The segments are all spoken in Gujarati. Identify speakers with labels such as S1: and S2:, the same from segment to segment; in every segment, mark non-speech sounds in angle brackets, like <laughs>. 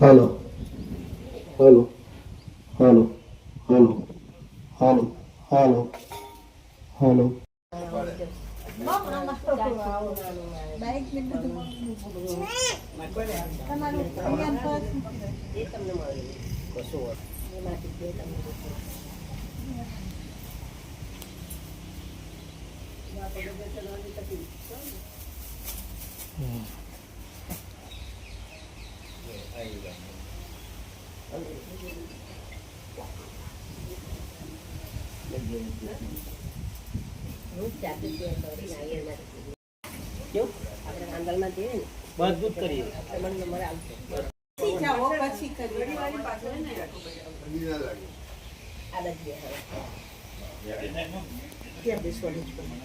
S1: હાલો હાલો હાલો હાલો હાલો હાલો હાલો
S2: મજબૂત કરીએ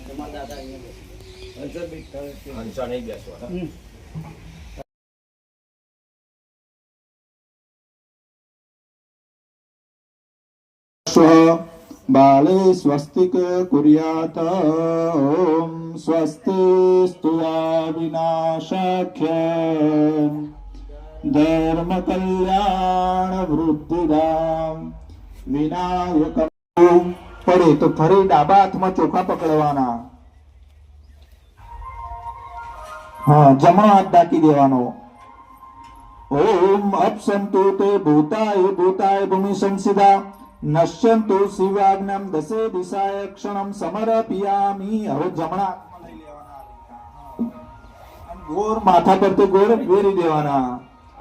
S2: તમારા દાદા અહીંયા બેસે.
S1: સ્વ બાલે સ્વસ્તિક કુર્યાત ઓમ સ્વસ્તિ સ્તુયા વિનાશાખ્ય ધર્મ કલ્યાણ વૃદ્ધિરામ વિનાયક પડે તો ફરી ડાબા હાથમાં ચોખા પકડવાના હા જમણો હાથ ડાકી દેવાનો ઓમ અપસંતુ તે ભૂતાય ભૂતાય ભૂમિ સંસિદા નશ્યંતુ શિવાજ્ઞમ દસે દિશાય ક્ષણમ સમર્પયામિ હવે જમણા ગોર માથા પર તો ગોર વેરી દેવાના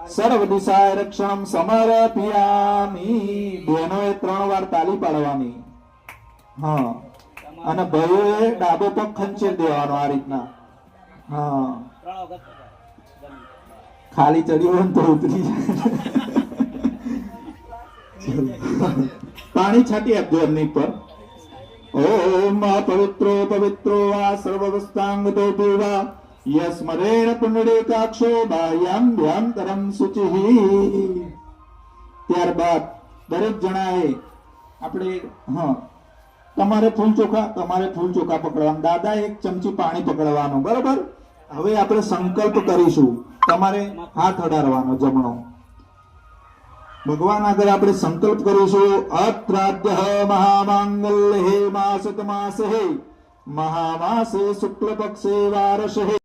S1: સર્વ દિશાય રક્ષણમ સમર્પયામિ બહેનોએ ત્રણ વાર તાલી પાડવાની હા અને ભાઈઓએ ડાબો પગ ખંચેર દેવાનો આ રીતના હા ખાલી ચડ્યો તો ઉતરી જાય પાણી છાંટી આપજો એમની પર ઓમ પવિત્રો પવિત્રો વા સર્વવસ્તાંગતો પીવા યસ્મરેણ પુંડરીકાક્ષો બાહ્યામ ધ્યાંતરમ સુચિહિ ત્યારબાદ દરેક જણાએ આપણે, હા, તમારે ફૂલ ચોખા, તમારે ફૂલ ચોખા પકડવાનું. દાદા એક ચમચી પાણી પકડવાનું, બરોબર? હવે આપણે સંકલ્પ કરીશું. તમારે હાથ અડાડવાનો, જમણો. ભગવાન આગળ આપણે સંકલ્પ કરીશું, અત્રાદ્ય મહામાંગલ્ય હે માસત માસ હે, મહામાસે શુક્લ પક્ષે વારસ હે.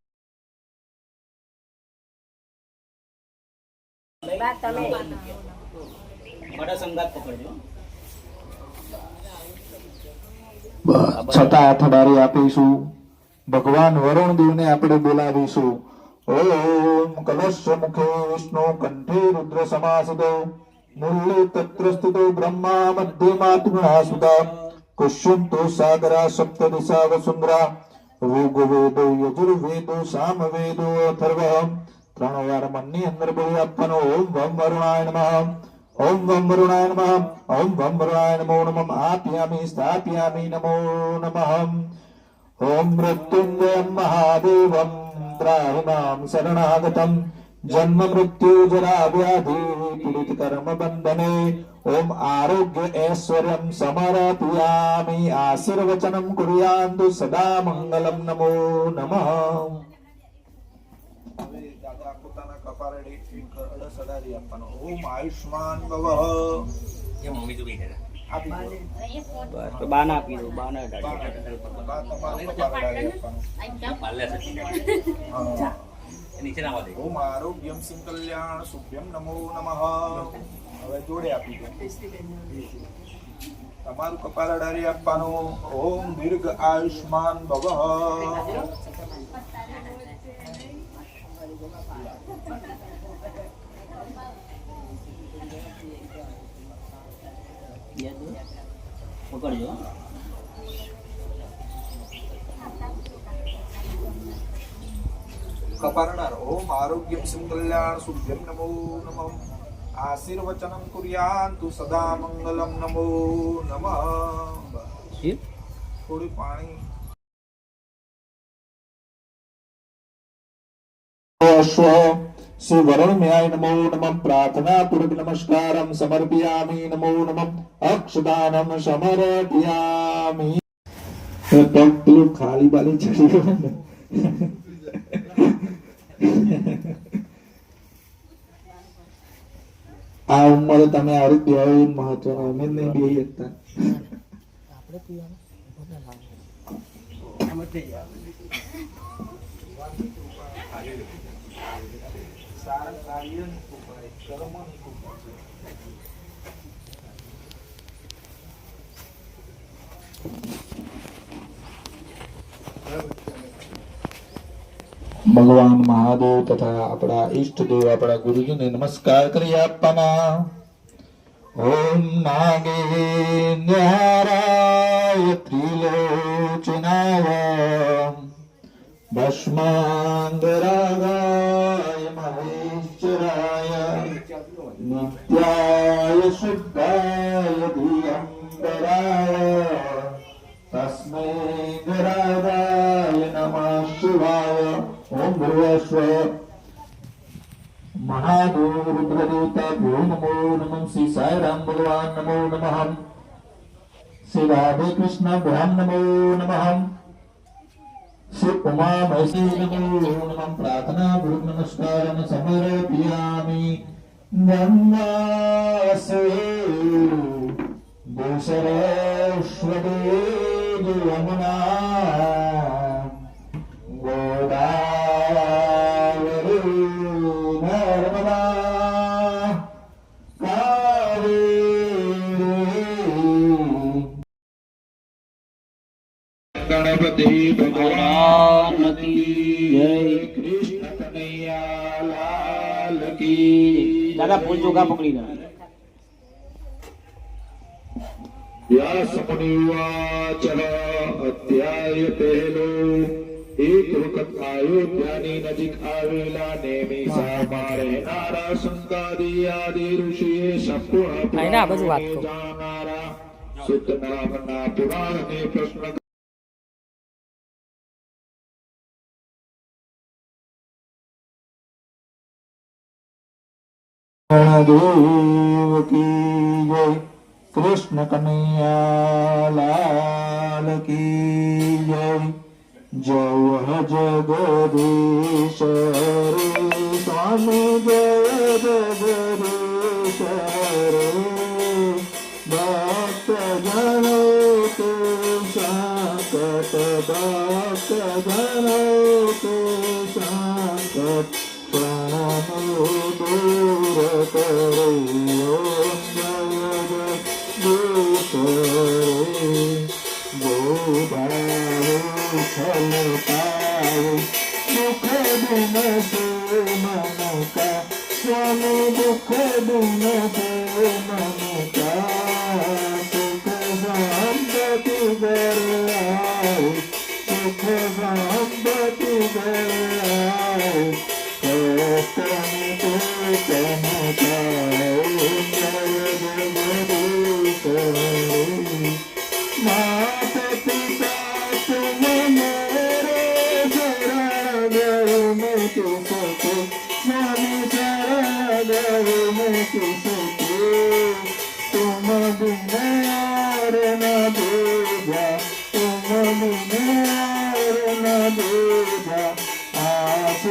S1: છતાં અડાડી આપીશું, ભગવાન વરુણ દેવને આપણે બોલાવીશું. ઓમ કલશ મુખે વિષ્ણુ કંઠે રુદ્ર સમાસતો ముల్లి తత్రస్థితో బ్రహ్మా మధ్యమాత్మనాసుద కుష్యంతో సాగరా సప్తదిశా వసుంధ్ర ఋగ్వేదో యజుర్వేదో సామవేదో అథర్వ. ప్రణవారం అన్ని అందరి బలి అప్పను. ఓం వం వరుణాయ నమ. ఓం వం వరుణాయ నమ. ఓం వం వరుణాయ నమో నమం. ఆప్యామి స్థాప్యామి మహాదేవం. శరణాగతం. જન્મ મૃત્યુ જરા વ્યાધિ પીડિત કર્મ બંધને ઓમ આરોગ્ય ઐશ્વર્યમ સમર્પયામિ આશીર્વચનમ કુર્યાંતુ સદા મંગલમ નમો નમઃ
S3: દાદા પોતાના કપાળે એક અડસ અડાડી આપવાનો ઓમ આયુષ્માન ભવ
S4: એ મમ્મી તો બેઠા
S3: આપી દો
S2: બસ તો બાના આપી દો બાના
S3: તમારું કપાળ આપવાનું.
S4: નીચે નામ દે.
S3: ઓમ આરોગ્યમ સિંહ કલ્યાણ શુભ્યમ નમો નમઃ. હવે જોડે આપી દો. તમારું કપાળ અડારી આપવાનો. ઓમ દીર્ઘ આયુષ્માન ભવ.
S2: પકડજો.
S3: કપારणार ઓમ આરોગ્યમ સિંહ કલ્યાણ શુભ્યમ નમો નમઃ આશીર્વચનમ કુર્યાન્તુ સદા મંગલમ નમો નમઃ થોડું પાણી
S1: અશ્વ શ્રી વરુણ ન્યાય નમો નમઃ પ્રાર્થના પૂર્વક નમસ્કારમ સમર્પયામિ નમો નમઃ અક્ષદાનમ સમર્પયામિ પગ પેલું ખાલી બાલી ચડી ગયો ને. <laughs> આ ઉંમરે તમે આવી આવડી દેવાય મહત્વ અમે નહીં બે શકતા.
S3: આપણે
S1: ભગવાન મહાદેવ તથા આપણા ઈષ્ટદેવ, આપણા ગુરુજીને નમસ્કાર કરી આપવાના. ઓમ નાગેન્દ્રાય ત્રિલોચનાય. ભસ્માંગરાગાય મહેશ્વરાય. નિત્યાય શુદ્ધાય દિગંબરાય ઓમ મહાગુરુ રુદ્રદેવતા ભ્યો નમો નમઃ શ્રી સાઈરામ ભગવાન નમો નમઃ શ્રી રાધે કૃષ્ણ ભ્યામ નમો નમઃ શ્રી ઉમા મહેશી નમો નમઃ પ્રાર્થના ગુરુ નમસ્કાર સમર્પયામિ નમાસે દોષરેશ્વદેવ યમુના ગણપતિ ભગવાન કી જય કૃષ્ણ કનૈયા લાલ કી
S2: દાદા ફૂલ ચોખા પકડી લો
S1: વ્યાસ મુનિવાચ અધ્યાય પહેલો એક વખત અયોધ્યાની નજીક આવેલા નેમિષા મારે નારા સંગાદી આદિ ઋષિએ સંપૂર્ણ
S5: આઈને આ બાજુ વાત
S1: પુરાણને
S5: કહું.
S1: જાણનારા સુત નામના પુરાણને પ્રશ્ન દેવ કી જય કૃષ્ણ કનૈયાલાલ કી જય જય જગદીશ સ્વામી જય જગદીશ ભક્ત જન કે સંકટ ભક્ત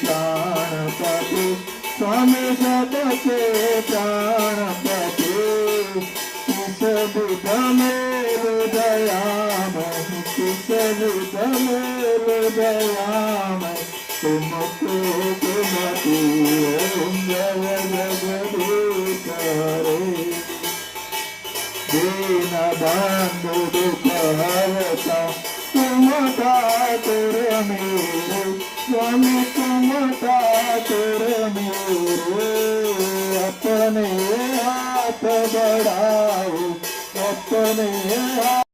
S1: પ્રાણપતિ સ્વામી સદકે પ્રાણપતિ કિસમે હૃદયામ કિસમે હૃદયામ તુમકો તુમતી ઓમ જય જગદીશ હરે દીન બંધુ દુઃખ હરતા તુમ તા તુર મેરા अपने हाथ बढ़ाओ अपने हाथ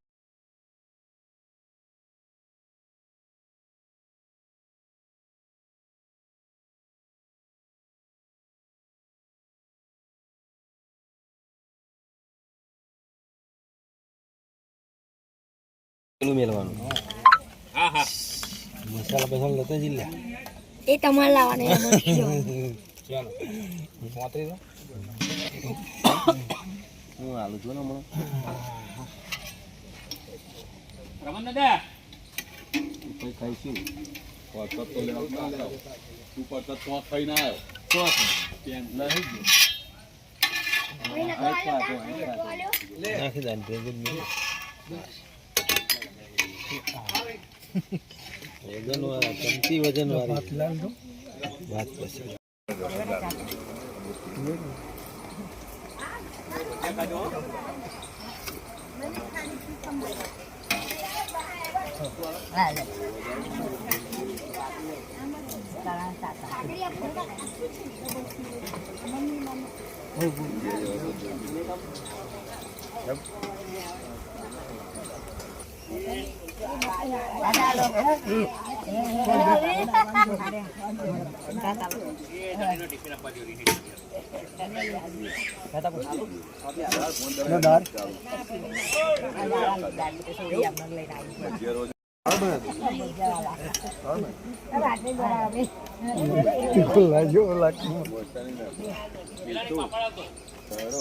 S5: પેલું મેળવાનું
S4: હા હા
S5: મસાલા બસાલા લેતા જઈ લ્યા.
S6: એ તમારે લાવવાનું <laughs> ચાલો.
S5: ચાલો પાંત્રીસ હું હાલું છું ને હમણાં.
S4: રમણ દાદા.
S5: પછી ખાઈશું નાખી દે વજન વાળા ચમચી વજન વાળા વાત પછી Yep. <laughs> લાગ્યો લાગ્યો. ચાલો